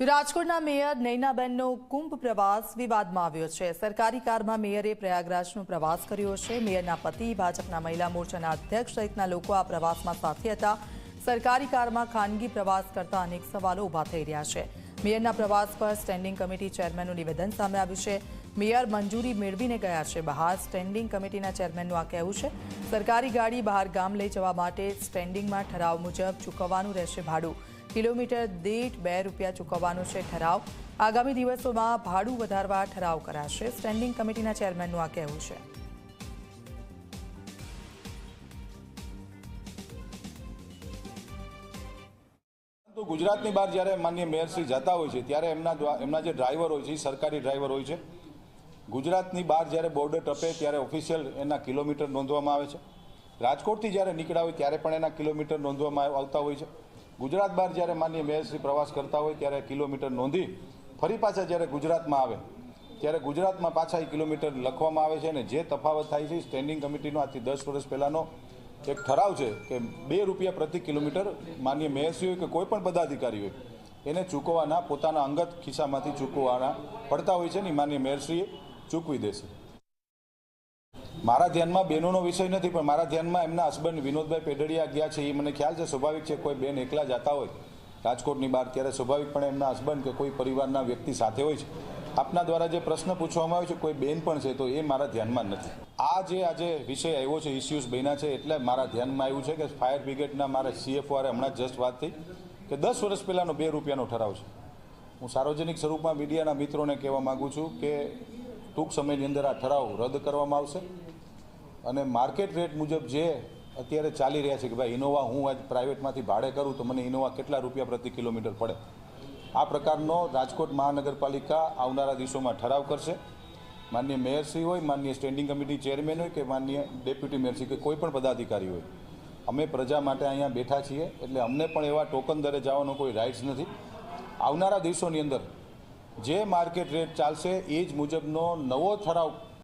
રાજકોટના મેયર નૈનાબેનનો કુંભ પ્રવાસ વિવાદમાં આવ્યો છે. સરકારી કારમાં મેયરે પ્રયાગરાજનો પ્રવાસ કર્યો છે. મેયરના પતિ ભાજપના મહિલા મોરચાના અધ્યક્ષ સહિતના લોકો આ પ્રવાસમાં સાથે હતા. સરકારી કારમાં ખાનગી પ્રવાસ કરતા અનેક સવાલો ઊભા થઈ રહ્યા છે. મેયરના પ્રવાસ પર સ્ટેન્ડિંગ કમિટી ચેરમેનનું નિવેદન સામે આવ્યું છે. મેયર મંજૂરી મેળવીને ગયા છે. બહાર સ્ટેન્ડિંગ કમિટીના ચેરમેનનું આ કહેવું છે. સરકારી ગાડી બહાર ગામ લઈ જવા માટે સ્ટેન્ડિંગમાં ઠરાવ મુજબ ચૂકવવાનું રહેશે ભાડું. કિલોમીટર દીઠ બે રૂપિયા ચૂકવવાનો છે ઠરાવ. આગામી દિવસોમાં ભાડું વધારવા ઠરાવ કરાશે. સ્ટેન્ડિંગ કમિટીના ચેરમેનનું આ કહેવું છે. ગુજરાતની બહાર જ્યારે માન્ય મેયરશ્રી જતા હોય છે, ત્યારે એમના એમના જે ડ્રાઈવર હોય છે, એ સરકારી ડ્રાઈવર હોય છે. ગુજરાતની બહાર જ્યારે બોર્ડર ટપે ત્યારે ઓફિશિયલ એના કિલોમીટર નોંધવામાં આવે છે. રાજકોટથી જ્યારે નીકળ્યા હોય ત્યારે પણ એના કિલોમીટર નોંધવામાં આવ- આવતા હોય છે. ગુજરાત બહાર જ્યારે માન્ય મેયરશ્રી પ્રવાસ કરતા હોય ત્યારે કિલોમીટર નોંધી ફરી પાછા જ્યારે ગુજરાતમાં આવે, ત્યારે ગુજરાતમાં પાછા એ કિલોમીટર લખવામાં આવે છે અને જે તફાવત થાય છે સ્ટેન્ડિંગ કમિટીનો આજથી દસ વર્ષ પહેલાંનો એક ઠરાવ છે કે બે રૂપિયા પ્રતિ કિલોમીટર માન્ય મેયરસી હોય કે કોઈ પણ પદાધિકારી હોય, એને ચૂકવવાના, પોતાના અંગત ખિસ્સામાંથી ચૂકવવાના પડતા હોય છે ને માન્ય મેયરશ્રીએ ચૂકવી દેશે. મારા ધ્યાનમાં બહેનોનો વિષય નથી, પણ મારા ધ્યાનમાં એમના હસબન્ડ વિનોદભાઈ પેઢડિયા ગયા છે એ મને ખ્યાલ છે, સ્વાભાવિક છે, કોઈ બેન એકલા જતા હોય, રાજકોટની બહાર, ત્યારે સ્વાભાવિકપણે એમના હસબન્ડ કે કોઈ પરિવારના વ્યક્તિ સાથે હોય છે. આપના દ્વારા જે પ્રશ્ન પૂછવામાં આવ્યો છે, કોઈ બેન પણ છે, તો એ મારા ધ્યાનમાં નથી. આ જે આજે વિષય આવ્યો છે ઇસ્યુઝ બન્યા છે, એટલે મારા ધ્યાનમાં આવ્યું છે કે ફાયર બ્રિગેડના મારા સીએફઓ આરે હમણાં જસ્ટ વાત થઈ કે દસ વર્ષ પહેલાંનો બે રૂપિયાનો ઠરાવ છે. હું સાર્વજનિક સ્વરૂપમાં મીડિયાના મિત્રોને કહેવા માગું છું કે ટૂંક સમયની અંદર આ ઠરાવ રદ કરવામાં આવશે અને માર્કેટ રેટ મુજબ જે અત્યારે ચાલી રહ્યા છે કે ભાઈ ઇનોવા હું આજ પ્રાઇવેટમાંથી ભાડે કરું તો મને ઇનોવા કેટલા રૂપિયા પ્રતિ કિલોમીટર પડે? આ પ્રકારનો રાજકોટ મહાનગરપાલિકા આવનારા દિવસોમાં ઠરાવ કરશે. માન્ય મેયરશ્રી હોય માન્ય સ્ટેન્ડિંગ કમિટી ચેરમેન હોય કે માન્ય ડેપ્યુટી મેયરશ્રી કે કોઈ પણ પદાધિકારી હોય. અમે પ્રજા માટે અહીંયા બેઠા છીએ એટલે અમને પણ એવા ટોકન દરે જવાનો કોઈ રાઇટ્સ નથી. આવનારા દિવસોની અંદર જે માર્કેટ રેટ ચાલશે એ જ મુજબનો નવો ઠરાવ